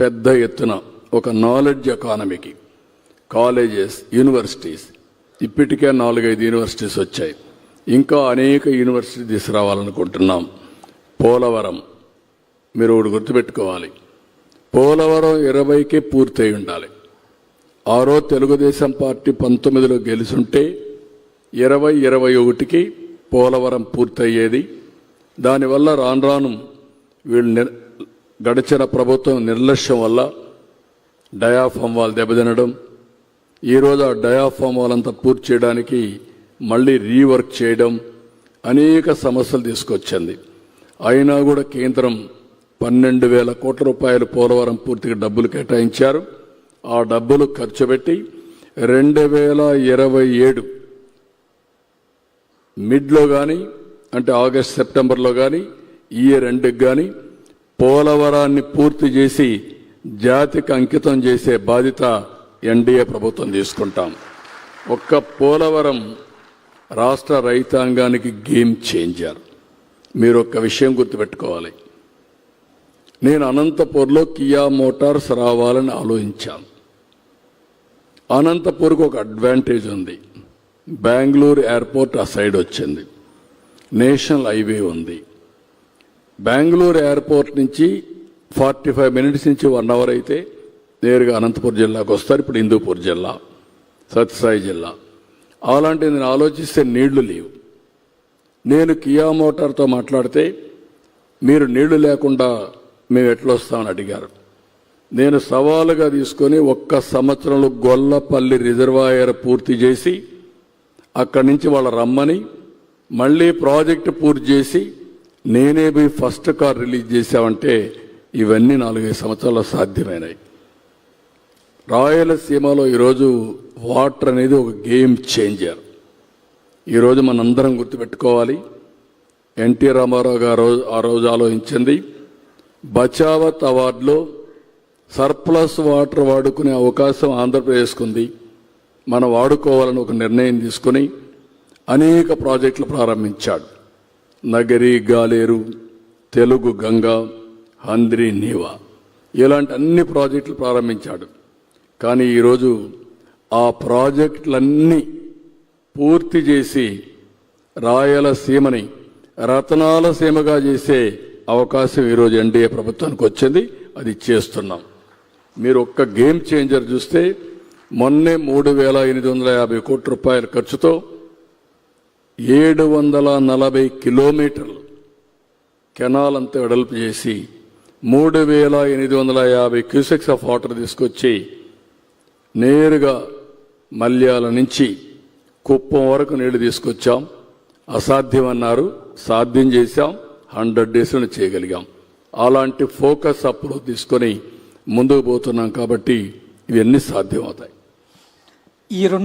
పెద్ద ఎత్తున ఒక నాలెడ్జ్ ఎకానమీకి కాలేజెస్ యూనివర్సిటీస్ ఇప్పటికే నాలుగైదు యూనివర్సిటీస్ వచ్చాయి. ఇంకా అనేక యూనివర్సిటీ తీసుకురావాలనుకుంటున్నాం పోలవరం మీరు ఒకటి గుర్తుపెట్టుకోవాలి. పోలవరం ఇరవైకే పూర్తయి ఉండాలి. ఆరో తెలుగుదేశం పార్టీ పంతొమ్మిదిలో గెలుచుంటే ఇరవై ఇరవై ఒకటికి పోలవరం పూర్తయ్యేది. దానివల్ల రాను రాను వీళ్ళు గడిచిన ప్రభుత్వం నిర్లక్ష్యం వల్ల డయాఫామ్ వాళ్ళు దెబ్బతినడం ఈరోజు ఆ డయాఫామ్ వాళ్ళంతా పూర్తి చేయడానికి మళ్ళీ రీవర్క్ చేయడం అనేక సమస్యలు తీసుకొచ్చింది. అయినా కూడా కేంద్రం పన్నెండు వేల కోట్ల రూపాయలు పోలవరం పూర్తిగా డబ్బులు కేటాయించారు. ఆ డబ్బులు ఖర్చు పెట్టి రెండు వేల ఇరవై ఏడు మిడ్లో కానీ అంటే ఆగస్ట్ సెప్టెంబర్లో కానీ ఈ ఎండ్కి కానీ పోలవరాన్ని పూర్తి చేసి జాతికి అంకితం చేసే బాధ్యత ఎన్డీఏ ప్రభుత్వం తీసుకుంటాం. ఒక్క పోలవరం రాష్ట్ర రైతాంగానికి గేమ్ చేంజర్. మీరు ఒక్క విషయం గుర్తుపెట్టుకోవాలి. నేను అనంతపూర్లో కియా మోటార్స్ రావాలని ఆలోచించాను అనంతపూర్కి ఒక అడ్వాంటేజ్ ఉంది. బెంగళూరు ఎయిర్పోర్ట్ ఆ సైడ్ వచ్చింది. నేషనల్ హైవే ఉంది. బెంగళూరు ఎయిర్పోర్ట్ నుంచి ఫార్టీ ఫైవ్ మినిట్స్ నుంచి వన్ అవర్ అయితే నేరుగా అనంతపురం జిల్లాకు వస్తారు. ఇప్పుడు హిందూపూర్ జిల్లా సత్యసాయి జిల్లా. అలాంటిది నేను ఆలోచిస్తే నీళ్ళు లేవు. నేను కియా మోటార్తో మాట్లాడితే మీరు నీళ్ళు లేకుండా మేము ఎట్లా వస్తామని అడిగారు. నేను సవాలుగా తీసుకొని ఒక్క సంవత్సరంలో గొల్లపల్లి రిజర్వాయర్ పూర్తి చేసి అక్కడి నుంచి వాళ్ళ రమ్మని మళ్ళీ ప్రాజెక్టు పూర్తి చేసి నేనే పోయి ఫస్ట్ కార్ రిలీజ్ చేశామంటే ఇవన్నీ నాలుగైదు సంవత్సరాల్లో సాధ్యమైనాయి. రాయలసీమలో ఈరోజు వాటర్ అనేది ఒక గేమ్ చేంజర్. ఈరోజు మనందరం గుర్తుపెట్టుకోవాలి ఎన్టీ రామారావు గారు ఆ రోజు ఆలోచించింది బచావత్ అవార్డులో సర్ప్లస్ వాటర్ వాడుకునే అవకాశం ఆంధ్రప్రదేశ్కు ఉంది. మనం వాడుకోవాలని ఒక నిర్ణయం తీసుకుని అనేక ప్రాజెక్టులు ప్రారంభించాడు. నగరి గాలేరు తెలుగు గంగ హంద్రి నీవా ఇలాంటి అన్ని ప్రాజెక్టులు ప్రారంభించాడు. కానీ ఈరోజు ఆ ప్రాజెక్టులన్నీ పూర్తి చేసి రాయలసీమని రతనాల సీమగా చేసే అవకాశం ఈరోజు ఎన్డీఏ ప్రభుత్వానికి వచ్చింది. అది చేస్తున్నాం. మీరు ఒక్క గేమ్ చేంజర్ చూస్తే మొన్నే మూడు వేల ఎనిమిది వందల యాభై కోట్ల రూపాయల ఖర్చుతో ఏడు వందల నలభై కిలోమీటర్లు కెనాల్ అంతా వెడల్పు చేసి మూడు వేల ఎనిమిది వందల యాభై క్యూసెక్స్ ఆఫ్ వాటర్ తీసుకొచ్చి నేరుగా మల్యాల నుంచి కుప్పం వరకు నీళ్ళు తీసుకొచ్చాం. అసాధ్యం అన్నారు సాధ్యం చేశాం. హండ్రెడ్ డేస్లో చేయగలిగాం. అలాంటి ఫోకస్ అప్పుడు తీసుకొని ముందుకు పోతున్నాం కాబట్టి ఇవన్నీ సాధ్యమవుతాయి. ఈ రెండు